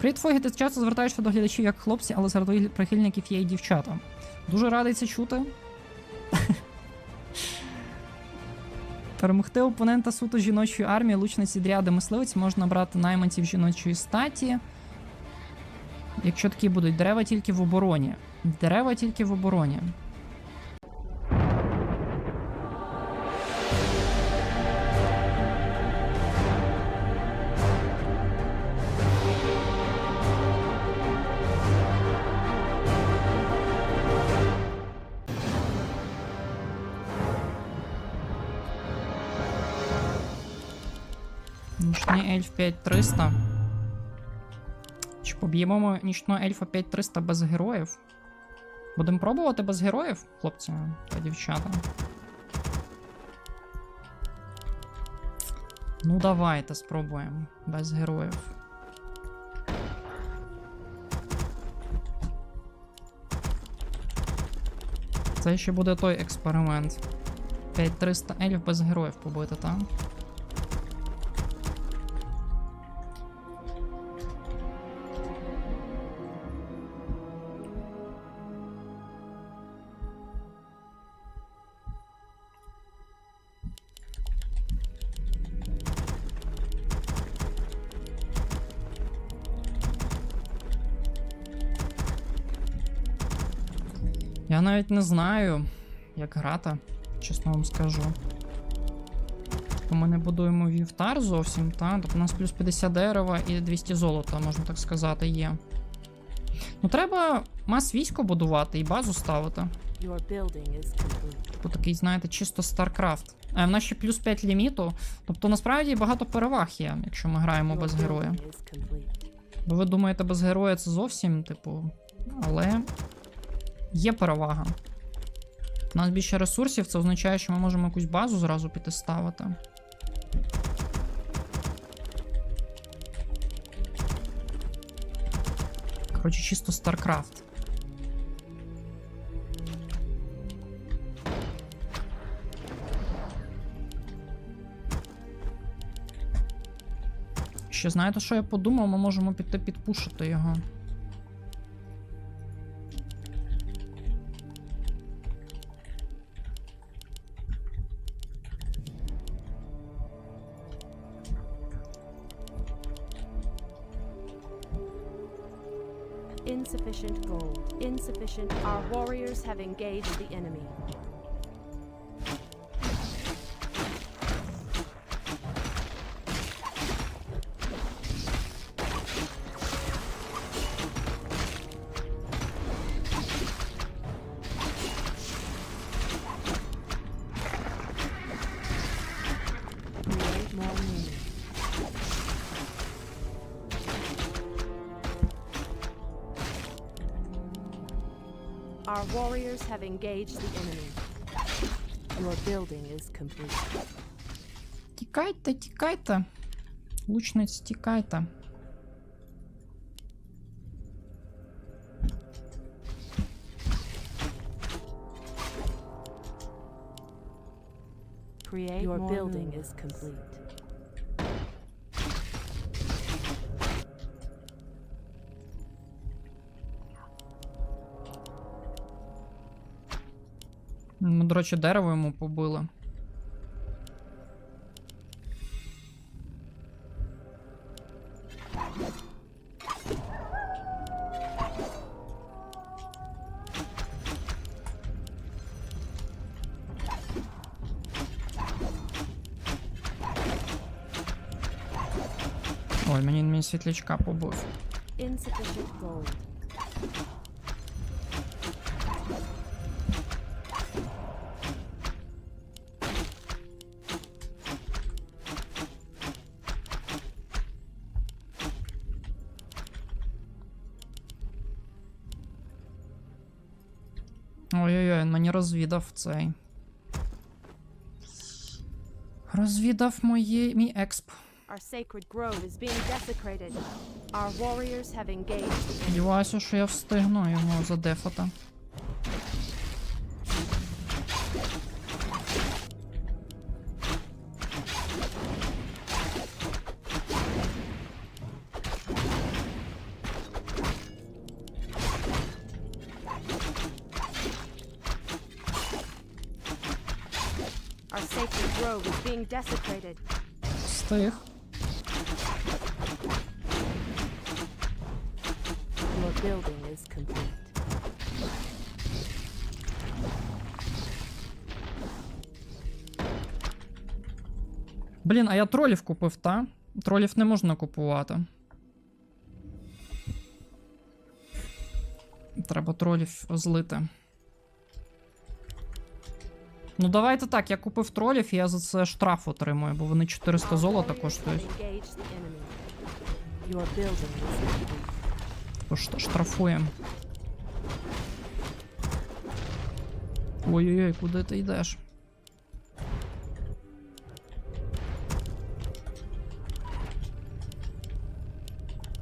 Привіт, Фогі, ти часто звертаєшся до глядачів як хлопці, але серед твоїх прихильників є і дівчата. Дуже радий це чути. Перемогти опонента суто жіночої армії, лучниці дряди мисливець можна брати найманців жіночої статі. Якщо такі будуть дерева тільки в обороні. Дерева тільки в обороні. Ельф 5300. Чи поб'ємо ми нічного ельфа 5300 без героїв? Будемо пробувати без героїв, хлопці та дівчата. Ну, давайте спробуємо без героїв. Це ще буде той експеримент. 5300 ельф без героїв побити, так? Навіть не знаю, як грати, чесно вам скажу. Тобто Ми не будуємо вівтар зовсім, та? Тобто у нас плюс 50 дерева і 200 золота, можна так сказати, є. Ну треба мас військо будувати і базу ставити. Типу такий, знаєте, чисто StarCraft. А в нас ще плюс 5 ліміту. Тобто насправді багато переваг є, якщо ми граємо Your без героя. Бо ви думаєте, без героя це зовсім, типу. Але є перевага. У нас більше ресурсів, це означає, що ми можемо якусь базу зразу піти ставити. Коротше, чисто StarCraft. Ще знаєте, що я подумав? Ми можемо піти підпушити його. Insufficient gold. Insufficient. Our warriors have engaged the enemy. warriors have engaged the enemy. Your building is complete. Тікайте, тікайте. Лучниць, тікайте. Create Your building is complete. Ми, до речі, дерево йому побили. Ой, мені, мені світлячка побив. Мені розвідав цей. Розвідав моє, мій експ. Сподіваюся, що я встигну його задефати. Our sacred grove is being desecrated. Стих. Your building is complete. Блін, а я тролів купив, та? Тролів не можна купувати. Треба тролів злити. Ну, давайте так, я купив тролів, і я за це штраф отримую, бо вони 400 золота коштують. Тож штрафуємо. Ой-ой-ой, куди ти йдеш?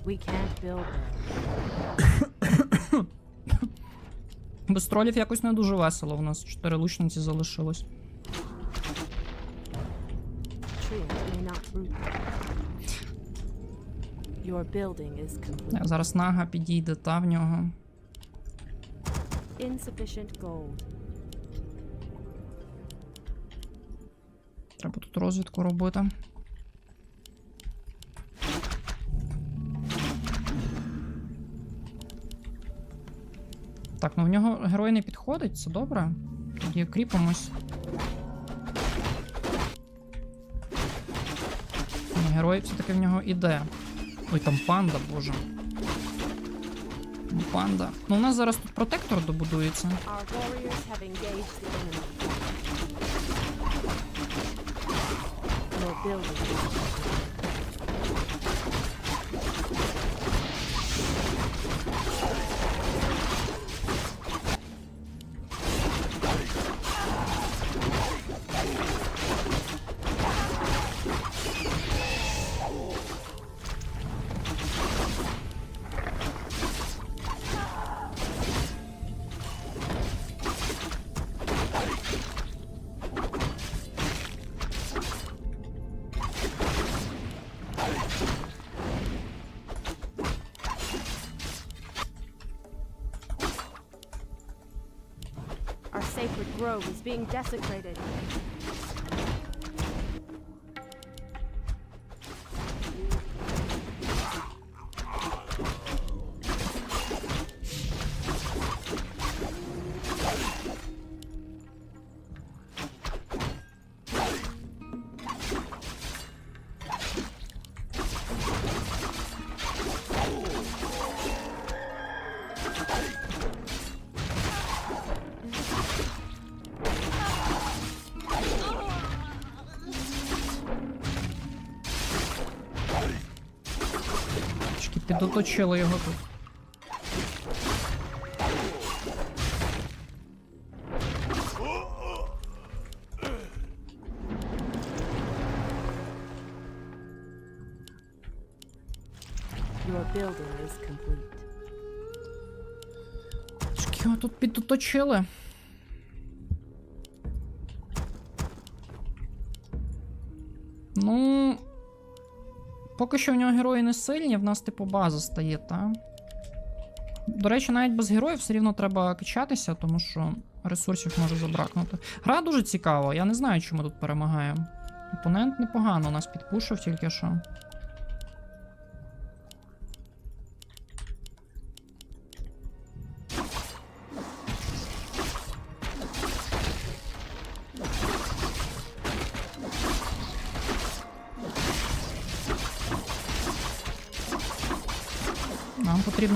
We can't build. Без тролів якось не дуже весело. У нас 4 лучниці залишилось. Зараз нага підійде та в нього. Треба тут розвідку робити. Так, ну в нього герой не підходить, це добре. Тоді кріпимось. Ні, герой все-таки в нього іде. Ой, там панда, боже. Ну, Панда. Ну, у нас зараз тут протектор добудується. Being desecrated. Трішки підоточили його тут. Трішки його тут підоточили. Ну. Поки що в нього герої не сильні, в нас, типу, база стає, та? До речі, навіть без героїв все рівно треба качатися, тому що ресурсів може забракнути. Гра дуже цікава, я не знаю, чому тут перемагаємо. Опонент непогано нас підпушив тільки що.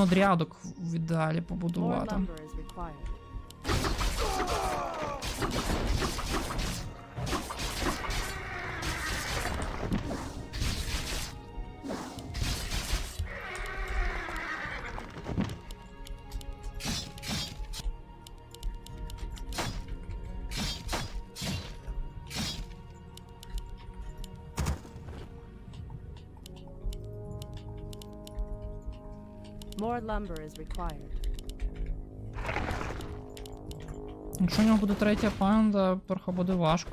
Нам віддалі дрядок в ідеалі побудувати. More lumber is required. Якщо у нього буде третя панда, трохи буде важко.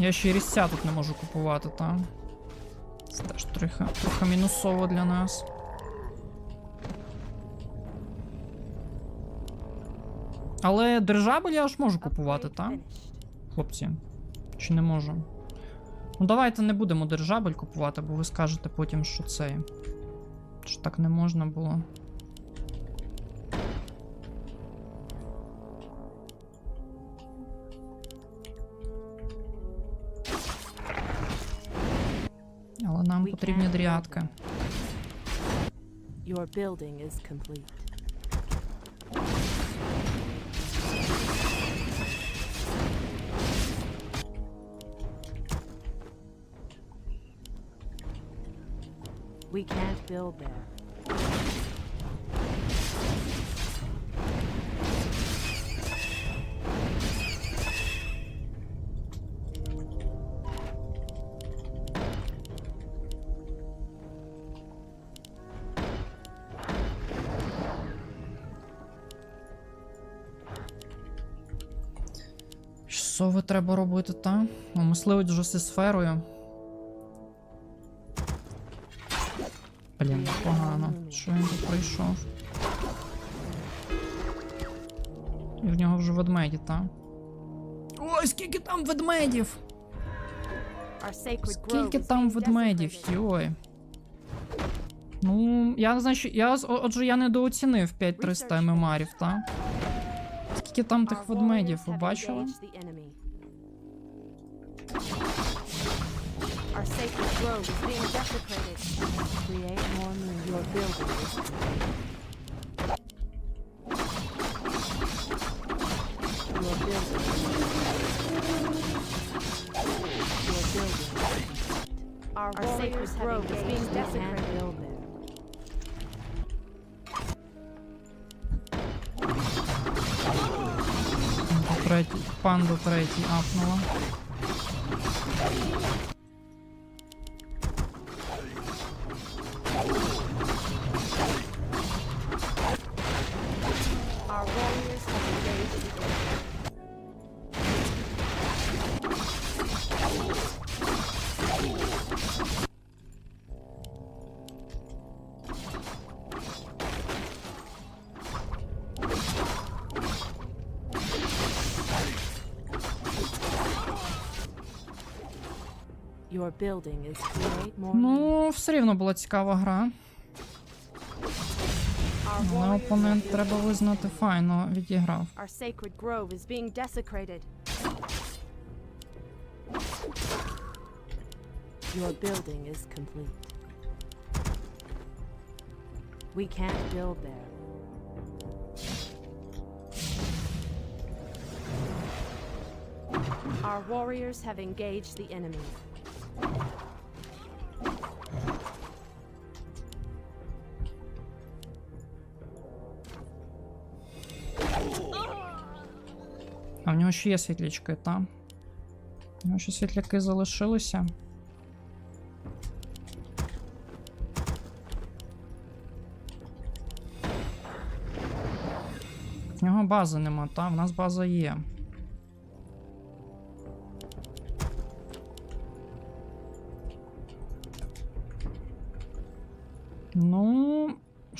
Я ще й різця тут не можу купувати, та? Це теж трохи, трохи мінусово для нас. Але держабель я ж можу купувати, так? Хлопці. Чи не можу? Ну давайте не будемо держабель купувати, бо ви скажете потім, що це. Що так не можна було. потрібні can't дріадки. Your building is complete. We can't build there. Треба робити, та? О, мисливець вже зі сферою. Блін, погано. Що він тут прийшов? І в нього вже ведмеді, та? Ой, скільки там ведмедів! Скільки там ведмедів, йой. Ну, я не знаю, що. Я, отже, я недооцінив 5300 ММРів, та? Скільки там тих ведмедів, ви бачили? grove is being desecrated. Create more moon. Your building is complete. Your building. Your building. is complete. Our, sacred grove is being desecrated. Build there. Панда третій, панда третій апнула. Your building is create more. Ну, все рівно була цікава гра. Our Але warriors опонент have треба built- визнати файно відіграв. Our sacred grove is being desecrated. Your building is complete. We can't build there. Our warriors have engaged the enemy. А в нього ще є світлячки, та? У нього ще світляки залишилися. В нього бази нема, та? В нас база є.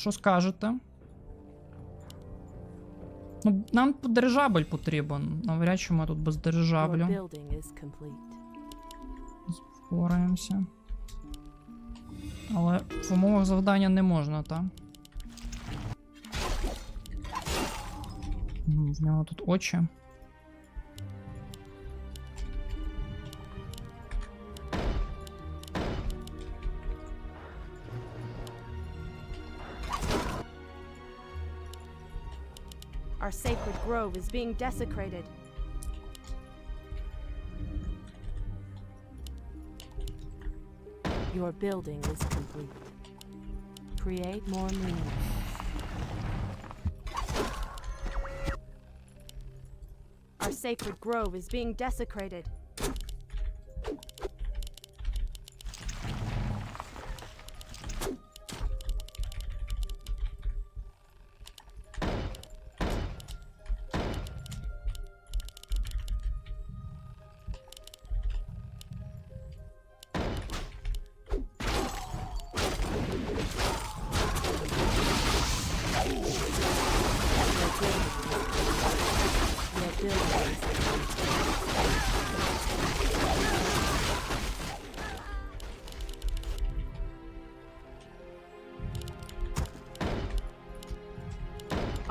Що скажете? Ну, нам дирижабль потрібен. Навряд чи ми тут без дирижаблю впораємося. Але в умовах завдання не можна, так? В нього тут очі. Our sacred grove is being desecrated. Your building is complete. Create more moons. Our sacred grove is being desecrated.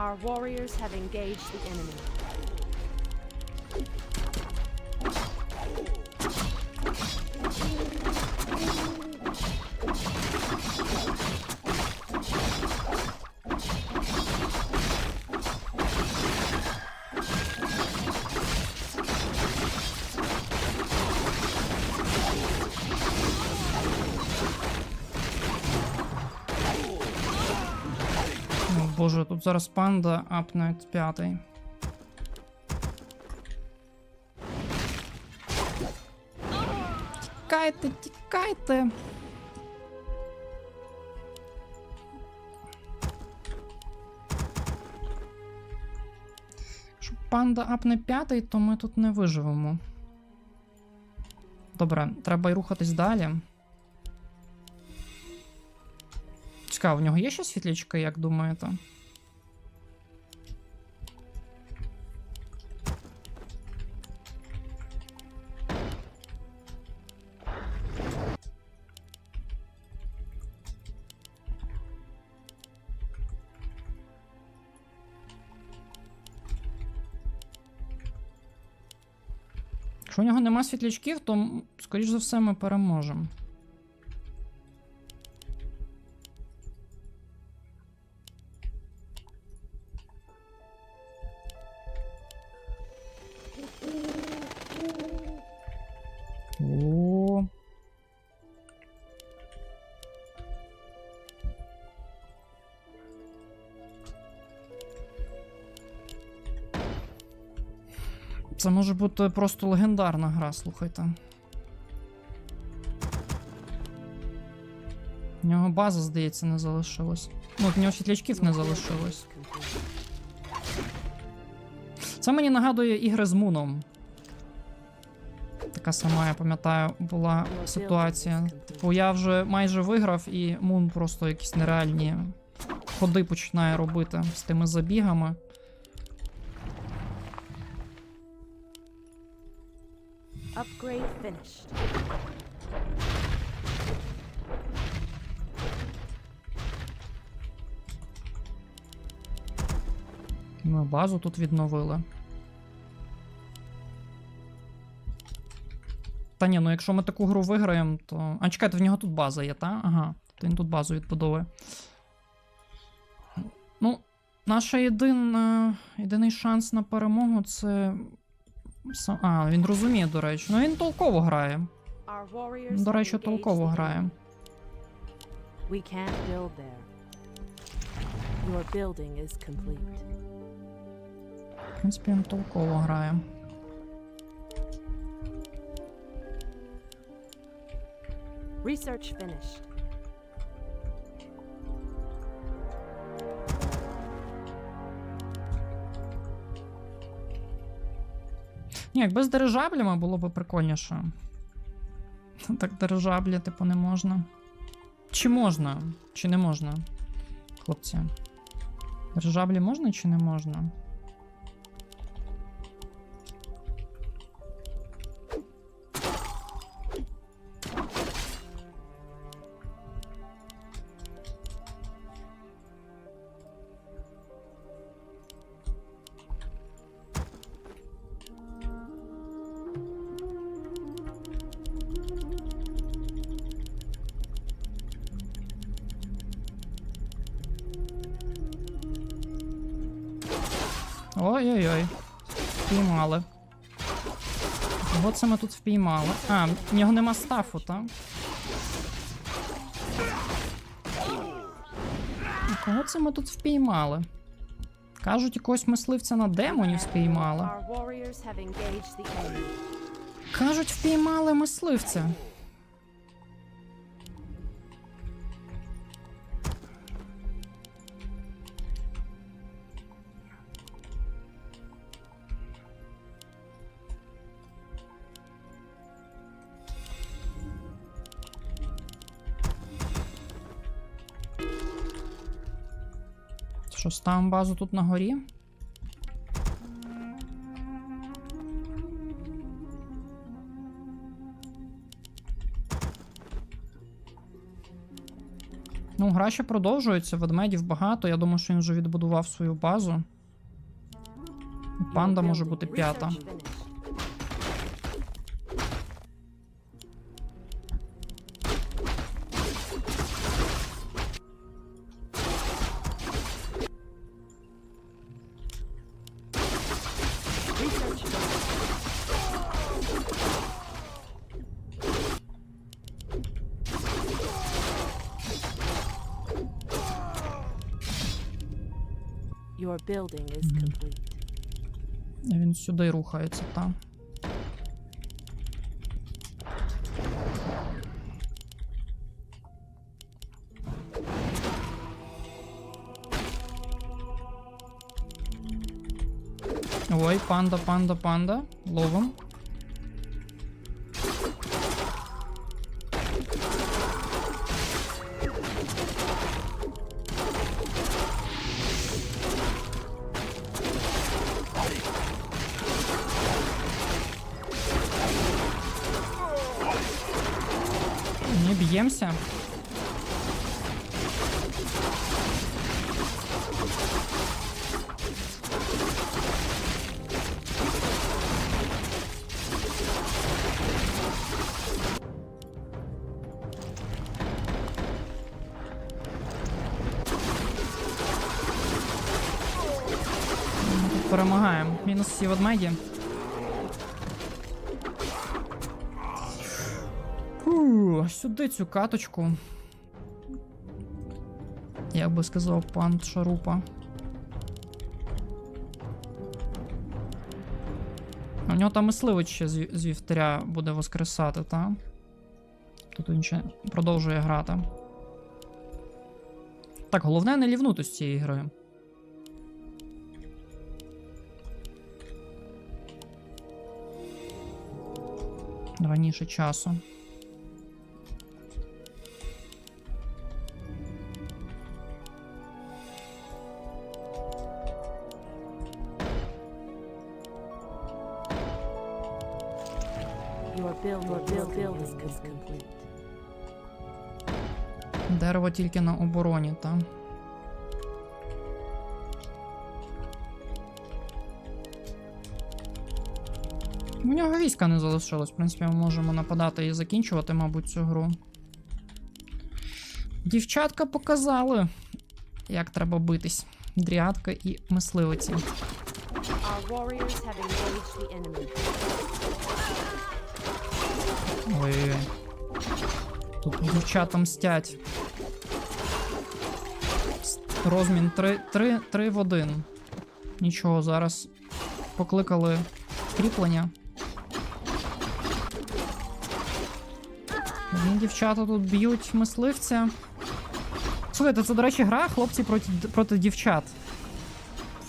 Our warriors have engaged the enemy. Боже, тут зараз панда апне п'ятий. Тікайте, тікайте. Якщо панда апне п'ятий, то ми тут не виживемо. Добре, треба й рухатись далі. Цікаво, в нього є ще світлячка, як думаєте? Якщо у нього нема світлячків, то, скоріш за все, ми переможемо. Це може бути просто легендарна гра, слухайте. У нього база, здається, не залишилась. Ну, в нього світлячків не залишилось. Це мені нагадує ігри з Муном. Така сама, я пам'ятаю, була ситуація. Типу, я вже майже виграв, і Мун просто якісь нереальні ходи починає робити з тими забігами. Upgrade finished. Ми базу тут відновили. Та ні, ну якщо ми таку гру виграємо, то. А чекайте, в нього тут база є, та? Ага. То він тут базу відбудовує. Ну, наша єдина, єдиний шанс на перемогу це. А, він розуміє, до речі. Ну він толково грає. До речі, толково грає. enemy. We can't build there. Your building is complete. В принципі, він толково грає. Research finished. Ні, якби з дирижаблями було б прикольніше. Так дирижаблі, типу, не можна. Чи можна? Чи не можна? Хлопці. Дирижаблі можна чи не можна? Ой-ой-ой. Впіймали. Кого це ми тут впіймали? А, в нього нема стафу, так? Кого це ми тут впіймали? Кажуть, якогось мисливця на демонів спіймали. Кажуть, впіймали мисливця. Що, ставимо базу тут на горі? Ну, гра ще продовжується, ведмедів багато. Я думаю, що він вже відбудував свою базу. Панда може бути п'ята. Він сюди рухається, та. Ой, панда, панда, панда. Ловим. Перемагаємо. Мінус всі ведмеді. Фу, сюди цю каточку. Як би сказав пан Шарупа. У нього там мисливець ще з, з вівтаря буде воскресати, та? Тут він ще продовжує грати. Так, головне не лівнути з цієї гри. Раніше часу. Дерево тільки на обороні, та. Нього війська не залишилось. В принципі, ми можемо нападати і закінчувати, мабуть, цю гру. Дівчатка показали, як треба битись. Дріадка і мисливиці. Our warriors have engaged the enemy. Ой. Тут дівчата мстять. Розмін 3, 3, 3 в 1. Нічого, зараз покликали кріплення. Дівчата тут б'ють мисливця. Слухайте, це, до речі, гра хлопці проти, проти дівчат.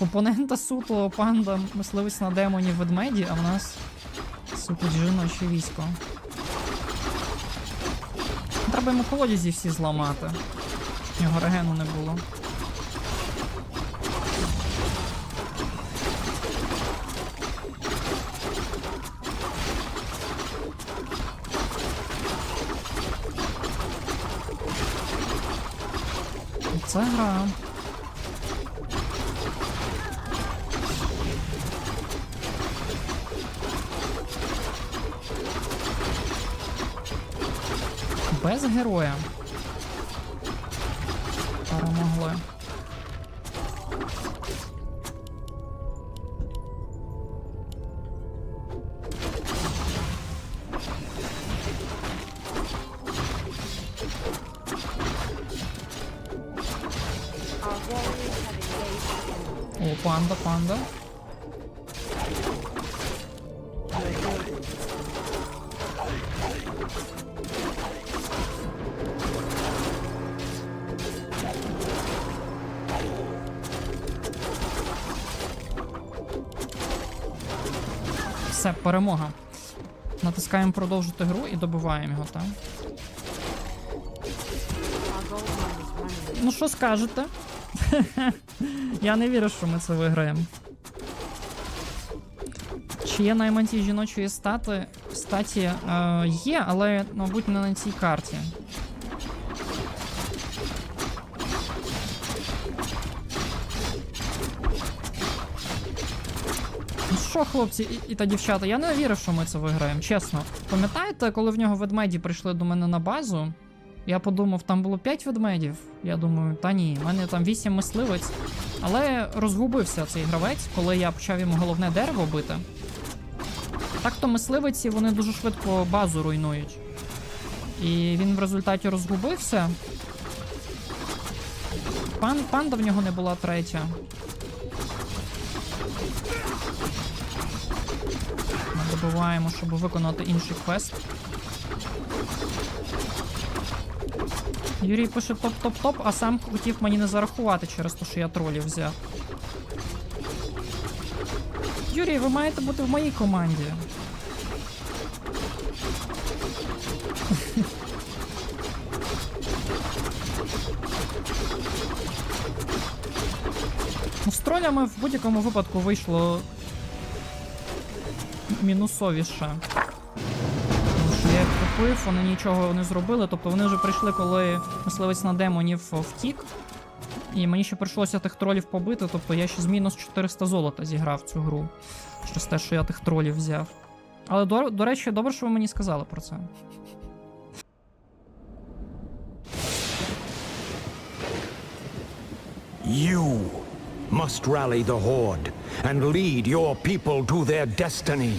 Опонента суто панда, мисливець на демоні ведмеді, а в нас суто жіноче військо. Треба йому колодязі всі зламати. Нього регену не було. Це гра. Без героя. Панда, панда. Все, перемога. Натискаємо продовжити гру і добиваємо його, так? Ну що скажете? Я не вірю, що ми це виграємо. Чи є найманті жіночої стати? Статі е, є, але, мабуть, не на цій карті. Ну що, хлопці і, і та дівчата, я не вірю, що ми це виграємо, чесно. Пам'ятаєте, коли в нього ведмеді прийшли до мене на базу? Я подумав, там було 5 ведмедів. Я думаю, та ні, в мене там 8 мисливець. Але розгубився цей гравець, коли я почав йому головне дерево бити. Так то мисливиці вони дуже швидко базу руйнують. І він в результаті розгубився. Пан, панда в нього не була третя. Ми добиваємо, щоб виконати інший квест. Юрій пише топ-топ-топ, а сам хотів мені не зарахувати через те, що я тролів взяв. Юрій, ви маєте бути в моїй команді. Ну, з тролями в будь-якому випадку вийшло мінусовіше. Купив, вони нічого не зробили. Тобто вони вже прийшли, коли мисливець на демонів втік. І мені ще прийшлося тих тролів побити, тобто я ще з мінус 400 золота зіграв цю гру. Через те, що я тих тролів взяв. Але до, до речі, добре, що ви мені сказали про це. You must rally the Horde and lead your people to their destiny.